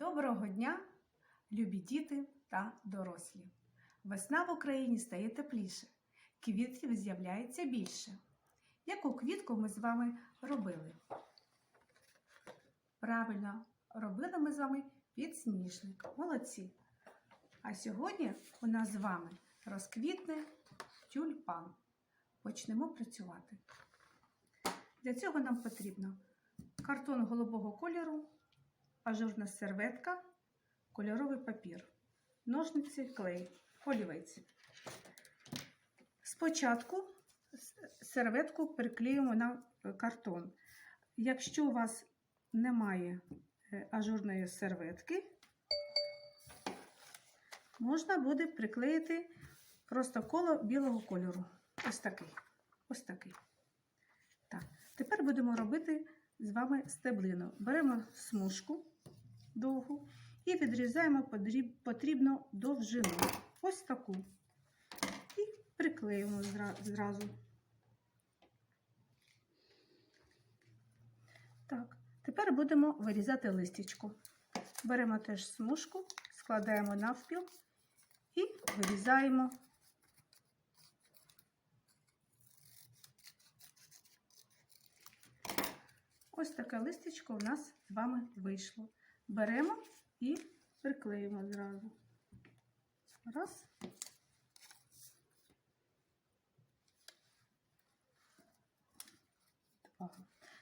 Доброго дня, любі діти та дорослі! Весна в Україні стає тепліше, квітів з'являється більше. Яку квітку ми з вами робили? Правильно, робили ми з вами підсніжник. Молодці! А сьогодні у нас з вами розквітне тюльпан. Почнемо працювати. Для цього нам потрібно картон голубого кольору, ажурна серветка, кольоровий папір, ножниці, клей, олівець. Спочатку серветку приклеїмо на картон. Якщо у вас немає е, ажурної серветки, можна буде приклеїти просто коло білого кольору. Ось такий. Ось такий. Так. Тепер будемо робити з вами стеблину. Беремо смужку довгу і відрізаємо потрібну довжину. Ось таку. І приклеїмо зразу. Так, тепер будемо вирізати листячко. Беремо теж смужку, складаємо навпіл і вирізаємо. Ось таке листечко у нас з вами вийшло. Беремо і приклеїмо зразу. Раз. Два.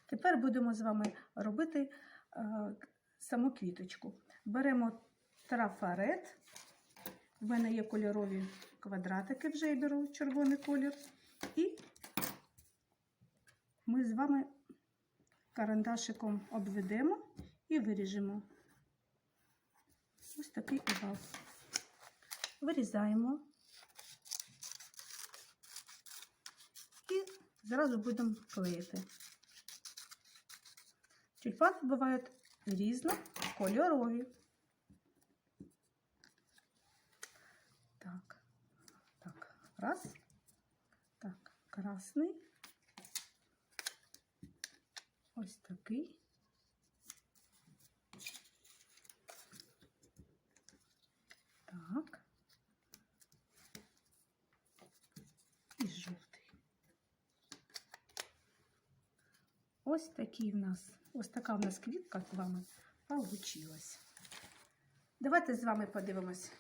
Тепер будемо з вами робити е, саму квіточку. Беремо трафарет. В мене є кольорові квадратики, вже я беру червоний колір. І ми з вами карандашиком обведемо і виріжемо. Ось такий овал. Вирізаємо і зразу будемо клеїти. Тюльпани бувають різнокольорові. Так, так, раз, так, красний. Ось такий. Так. І жовтий. Ось такий в нас, ось така в нас квітка з вами получилась. Давайте з вами подивимось,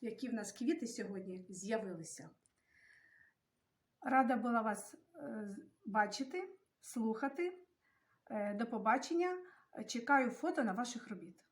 які в нас квіти сьогодні з'явилися. Рада була вас е, бачити, слухати. Е, До побачення. Чекаю фото на ваших робіт.